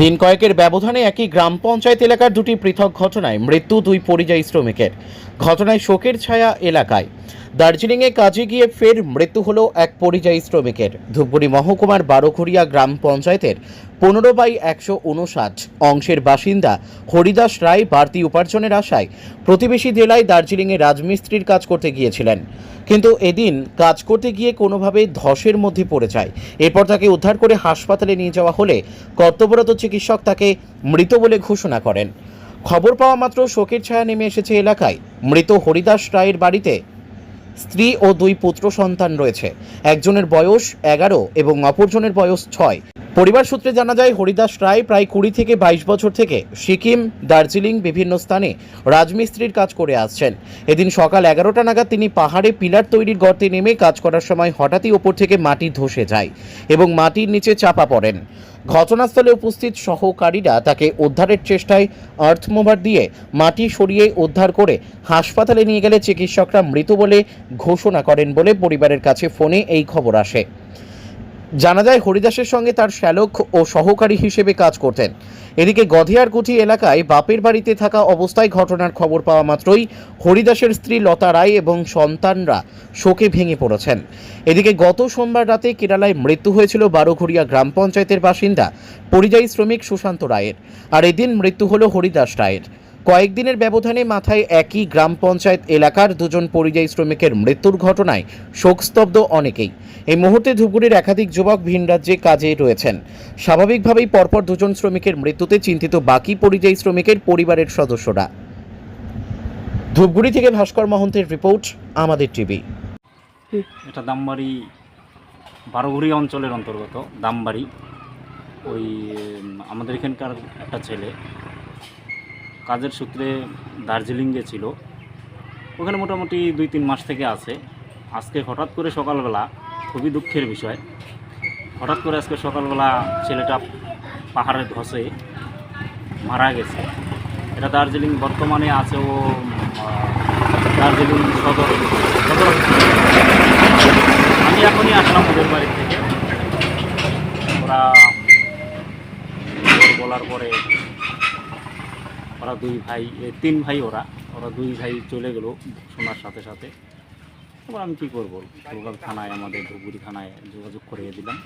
দিন কয়েকের ব্যবধানে একই গ্রাম পঞ্চায়েত এলাকার দুটি পৃথক ঘটনায় মৃত্যু দুই পরিযায়ী শ্রমিকের। ঘটনায় শোকের ছায়া এলাকায়। দার্জিলিংয়ে কাজে গিয়ে ফের মৃত্যু হলো এক পরিযায়ী শ্রমিকের। ধূপগুড়ি মহকুমার বারোঘড়িয়া গ্রাম পঞ্চায়েতের পনেরো বাই একশো উনষাট অংশের বাসিন্দা হরিদাস রায় বাড়তি উপার্জনের আশায় প্রতিবেশী জেলায় দার্জিলিংয়ে রাজমিস্ত্রির কাজ করতে গিয়েছিলেন। কিন্তু এদিন কাজ করতে গিয়ে কোনোভাবে ধসের মধ্যে পড়ে যায়। এরপর তাকে উদ্ধার করে হাসপাতালে নিয়ে যাওয়া হলে কর্তব্যরত চিকিৎসক তাকে মৃত বলে ঘোষণা করেন। খবর পাওয়া মাত্র শোকের ছায়া নেমে এসেছে এলাকায়। মৃত হরিদাস রায়ের বাড়িতে স্ত্রী ও দুই পুত্র সন্তান রয়েছে। একজনের বয়স এগারো এবং অপরজনের বয়স ছয়। পরিবার সূত্রে জানা যায়, হরিদাস রায় প্রায় কুড়ি থেকে বাইশ বছর থেকে সিকিম, দার্জিলিং বিভিন্ন স্থানে রাজমিস্ত্রির কাজ করে আসছেন। এদিন সকাল এগারোটা নাগাদ তিনি পাহাড়ে পিলার তৈরির গর্তে নেমে কাজ করার সময় হঠাৎই ওপর থেকে মাটি ধসে যায় এবং মাটির নিচে চাপা পড়েন। ঘটনাস্থলে উপস্থিত সহকারীরা তাকে উদ্ধারের চেষ্টায় আর্থমোভার দিয়ে মাটি সরিয়ে উদ্ধার করে হাসপাতালে নিয়ে গেলে চিকিৎসকরা মৃত বলে ঘোষণা করেন বলে পরিবারের কাছে ফোনে এই খবর আসে। জানা যায়, হরিদাসের সঙ্গে তার শ্যালক ও সহকারী হিসেবে কাজ করতেন। এদিকে গধিয়ারকুঠি এলাকায় বাপের বাড়িতে থাকা অবস্থায় ঘটনার খবর পাওয়া মাত্রই হরিদাসের স্ত্রী লতা রায় এবং সন্তানরা শোকে ভেঙে পড়েছেন। এদিকে গত সোমবার রাতে কেরালায় মৃত্যু হয়েছিল বারোঘড়িয়া গ্রাম পঞ্চায়েতের বাসিন্দা পরিযায়ী শ্রমিক সুশান্ত রায়ের। আর এদিন মৃত্যু হল হরিদাস রায়ের। কয়েকদিনের ব্যবধানে মাথায় একই গ্রাম পঞ্চায়েত এলাকার দুজন পরিযায়ী শ্রমিকের মৃত্যুর ঘটনায় শোকস্তব্ধ অনেকেই। এই মুহূর্তে ধুপগুড়ির একাধিক যুবক ভিন রাজ্যে কাজে রয়েছেন। স্বাভাবিকভাবেই পরপর দুজন শ্রমিকের মৃত্যুতে চিন্তিত বাকি পরিযায়ী শ্রমিকের পরিবারের সদস্যরা। ধূপগুড়ি থেকে ভাস্কর মহন্তের রিপোর্ট, আমাদের টিভি। এটা দামবাড়ি, বারোঘড়ি অঞ্চলের অন্তর্গত, দামবাড়ি। ওই আমাদের এখানকার একটা ছেলে কাজের সূত্রে দার্জিলিং গেছিল ওখানে মোটামুটি দুই তিন মাস থেকে আছে। আজকে হঠাৎ করে সকালবেলা খুবই দুঃখের বিষয়। হঠাৎ করে আজকে সকালবেলা ছেলেটা পাহাড়ে ধসে মারা গেছে। এটা দার্জিলিং বর্তমানে আছে ও দার্জিলিং সদর সদর আমি এখনই আসলাম ওদের বাড়ি থেকে। ওর বলার পরে ওরা দুই ভাই তিন ভাই ওরা। ওরা দুই ভাই চলে গেলো শোনার সাথে সাথে। এবার আমি কী করব? থানায়, আমাদের ধুপগুড়ি থানায় যোগাযোগ করিয়ে দিলাম।